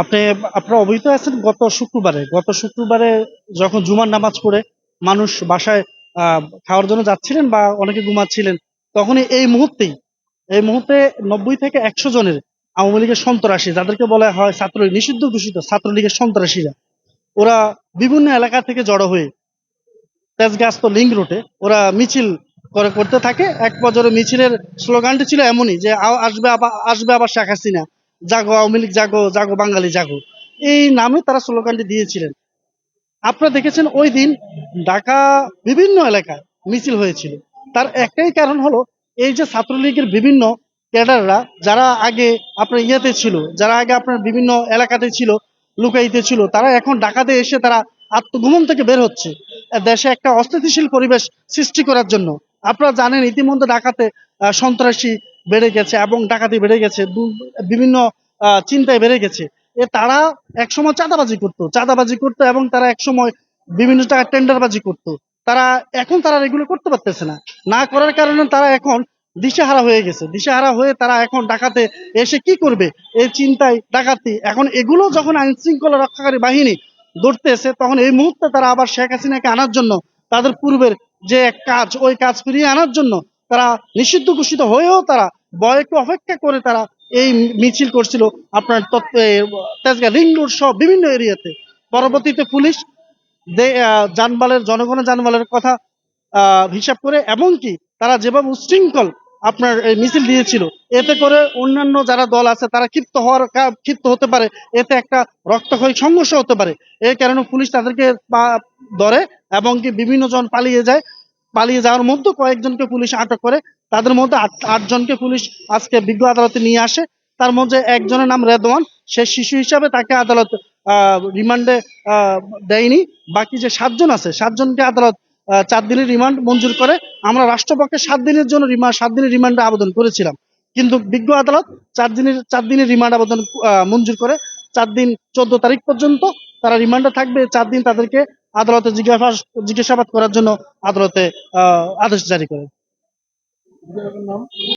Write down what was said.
আপনি, আপনারা অবহিত আছেন গত শুক্রবারে। গত শুক্রবারে যখন জুমার নামাজ পড়ে, মানুষ বাসায় খাওয়ার জন্য যাচ্ছিলেন বা অনেকে ঘুমাচ্ছিলেন, তখনই এই মুহূর্তেই, এই মুহূর্তে নব্বই থেকে একশো জনের আওয়ামী লীগের সন্ত্রাসী, যাদেরকে বলা হয় ছাত্রলীগ, নিষিদ্ধ ঘোষিত ছাত্রলীগের সন্ত্রাসীরা, ওরা বিভিন্ন এলাকা থেকে জড়ো হয়ে তেজগাস্ত লিঙ্ক রোডে ওরা মিছিল করে, করতে থাকে। এক পর্যায়ে মিছিলের স্লোগানটি ছিল এমনই যে আসবে আবার আসবে আবার শেখ হাসিনা। জাগো, আওয়ামী লীগ জাগো জাগো, বাঙালি জাগো। এই নামে তারা স্লোগানটি দিয়েছিলেন। আপনারা দেখেছেন ওই দিন ঢাকা বিভিন্ন এলাকায় মিছিল হয়েছিল। তার একটাই কারণ হলো, এই যে ছাত্রলীগের বিভিন্ন ক্যাডাররা, যারা আগে আপনার ইয়েতে ছিল, যারা আগে আপনার বিভিন্ন এলাকাতে ছিল, লুকাইতে ছিল, তারা এখন ঢাকাতে এসে তারা আত্মগোপন থেকে বের হচ্ছে। দেশে একটা অস্থিতিশীল পরিবেশ সৃষ্টি করার জন্য। আপনারা জানেন, ইতিমধ্যে ঢাকাতে সন্ত্রাসী বেড়ে গেছে এবং ডাকাতি বেড়ে গেছে বিভিন্ন চিন্তায় বেড়ে গেছে। এ তারা একসময় চাঁদাবাজি করতো চাঁদাবাজি করতো এবং তারা একসময় বিভিন্ন টাকা টেন্ডারবাজি করতো। তারা এখন তারা এগুলো করতে পারতেছে না। না করার কারণে তারা এখন দিশেহারা হয়ে গেছে। দিশেহারা হয়ে তারা এখন ডাকাতে এসে কি করবে? এই চিন্তায় ডাকাতি। এখন এগুলো যখন আইন শৃঙ্খলা রক্ষাকারী বাহিনী ধরতেছে, তখন এই মুহূর্তে তারা আবার শেখ হাসিনাকে আনার জন্য, তাদের পূর্বের যে কাজ, ওই কাজ ফিরিয়ে আনার জন্য তারা নিষিদ্ধ ঘোষিত হয়েও তারা বয়কে অপেক্ষা করে তারা এই মিছিল করছিল আপনার তেজগাঁ রিং রোড সহ বিভিন্ন এরিয়াতে। পরবর্তীতে পুলিশ যানবালের জনগণের যানবালের কথা হিসাব করে এমনকি তারা যেভাবে উচ্ছৃঙ্খল আপনার মিছিল দিয়েছিল, এতে করে অন্যান্য যারা দল আছে তারা ক্ষিপ্ত হওয়ার ক্ষিপ্ত হতে পারে, এতে একটা রক্তক্ষয়ী সংঘর্ষ হতে পারে। এই কারণে পুলিশ তাদেরকে ধরে এবং কি বিভিন্ন জন পালিয়ে যায়। পালিয়ে যাওয়ার মধ্যে কয়েকজনকে পুলিশ আটক করে, তাদের মধ্যে আট- আটজনকে পুলিশ আজকে বিজ্ঞ আদালতে নিয়ে আসে। তার মধ্যে একজনের নাম রেদওয়ান, সে শিশু হিসাবে তাকে আদালত রিমান্ডে দেয়নি। বাকি যে সাতজন আছে, সাতজনকে আদালত চার দিনের রিমান্ড মঞ্জুর করে। আমরা রাষ্ট্রপক্ষে সাত দিনের জন্য রিমান্ড সাত দিনের রিমান্ডে আবেদন করেছিলাম। কিন্তু বিজ্ঞ আদালত চার দিনের চার দিনের রিমান্ড আবেদন মঞ্জুর করে। চার দিন চোদ্দ তারিখ পর্যন্ত তারা রিমান্ডে থাকবে। চার দিন তাদেরকে আদালতে জিজ্ঞাসা জিজ্ঞাসাবাদ করার জন্য আদালতে আদেশ জারি করে।